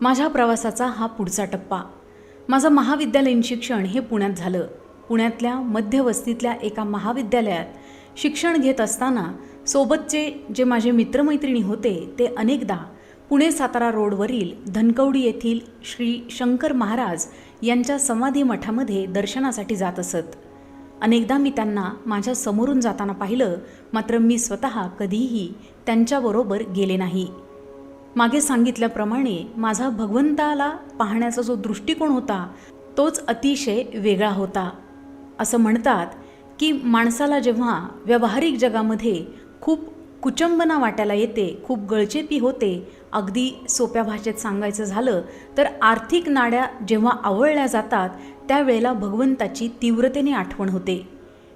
माझ्या प्रवासाचा हा पुढचा टप्पा. माझं महाविद्यालयीन शिक्षण हे पुण्यात झालं. पुण्यातल्या मध्यवस्तीतल्या एका महाविद्यालयात शिक्षण घेत असताना सोबतचे जे माझे मित्रमैत्रिणी होते ते अनेकदा पुणे सातारा रोडवरील धनकवडी येथील श्री शंकर महाराज यांच्या समाधी मठामध्ये दर्शनासाठी जात असत. अनेकदा मी त्यांना माझ्या समोरून जाताना पाहिलं मात्र मी स्वतः कधीही त्यांच्याबरोबर गेले नाही. मागे सांगितल्याप्रमाणे माझा भगवंताला पाहण्याचा जो दृष्टिकोन होता तोच अतिशय वेगळा होता. असं म्हणतात की माणसाला जेव्हा व्यावहारिक जगामध्ये खूप कुचंबना वाटायला येते खूप गळचेपी होते अगदी सोप्या भाषेत सांगायचं झालं तर आर्थिक नाड्या जेव्हा आवळल्या जातात त्यावेळेला भगवंताची तीव्रतेने आठवण होते.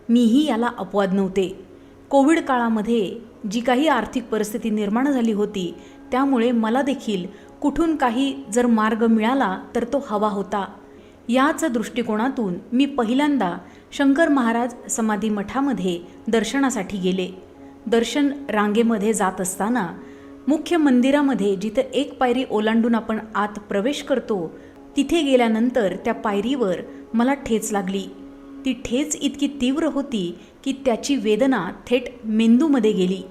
मीही याला अपवाद नव्हते. कोविड काळामध्ये जी काही आर्थिक परिस्थिती निर्माण झाली होती त्यामुळे मला देखील कुठून काही जर मार्ग मिळाला तर तो हवा होता. याच दृष्टिकोनातून मी पहिल्यांदा शंकर महाराज समाधी मठामध्ये दर्शनासाठी गेले. दर्शन रांगेमध्ये जात असताना मुख्य मंदिरामध्ये जिथं एक पायरी ओलांडून आपण आत प्रवेश करतो तिथे गेल्यानंतर त्या पायरीवर मला ठेच लागली. ती ठेच इतकी तीव्र होती की त्याची वेदना थेट मेंदूमध्ये गेली.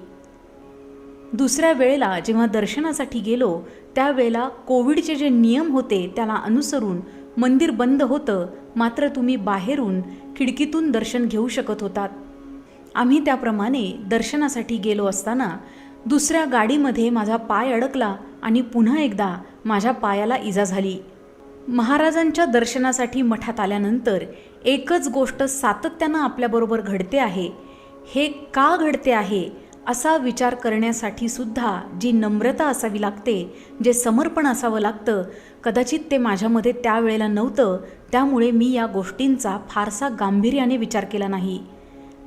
दुसऱ्या वेळेला जेव्हा दर्शनासाठी गेलो त्यावेळेला कोविडचे जे नियम होते त्याला अनुसरून मंदिर बंद होतं मात्र तुम्ही बाहेरून खिडकीतून दर्शन घेऊ शकत होतात. आम्ही त्याप्रमाणे दर्शनासाठी गेलो असताना दुसऱ्या गाडीमध्ये माझा पाय अडकला आणि पुन्हा एकदा माझ्या पायाला इजा झाली. महाराजांच्या दर्शनासाठी मठात आल्यानंतर एकच गोष्ट सातत्यानं आपल्याबरोबर घडते आहे. हे का घडते आहे? असा विचार करण्यासाठी सुद्धा जी नम्रता असावी लागते जे समर्पण असावं लागतं कदाचित ते माझ्यामध्ये त्यावेळेला नव्हतं त्यामुळे मी या गोष्टींचा फारसा गांभीर्याने विचार केला नाही.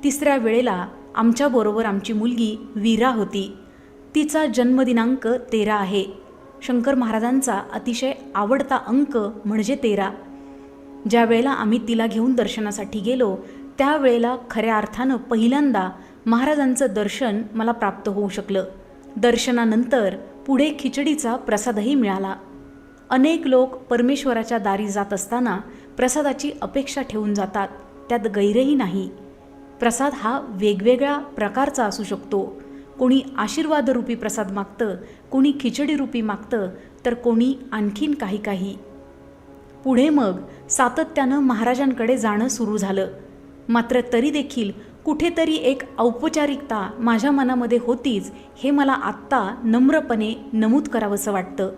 तिसऱ्या वेळेला आमच्याबरोबर आमची मुलगी वीरा होती. तिचा जन्मदिनांक तेरा आहे. शंकर महाराजांचा अतिशय आवडता अंक म्हणजे तेरा. ज्या वेळेला आम्ही तिला घेऊन दर्शनासाठी गेलो त्यावेळेला खऱ्या अर्थानं पहिल्यांदा महाराजांचं दर्शन मला प्राप्त होऊ शकलं. दर्शनानंतर पुढे खिचडीचा प्रसादही मिळाला. अनेक लोक परमेश्वराच्या दारी जात असताना प्रसादाची अपेक्षा ठेवून जातात. त्यात गैरही नाही. प्रसाद हा वेगवेगळ्या प्रकारचा असू शकतो. कोणी आशीर्वादरूपी प्रसाद मागतं कोणी खिचडीरूपी मागतं तर कोणी आणखीन काही काही. पुढे मग सातत्यानं महाराजांकडे जाणं सुरू झालं. मात्र तरी देखील कुठेतरी एक औपचारिकता माझ्या मनामध्ये होतीच हे मला आत्ता नम्रपणे नमूद करावंसं वाटतं.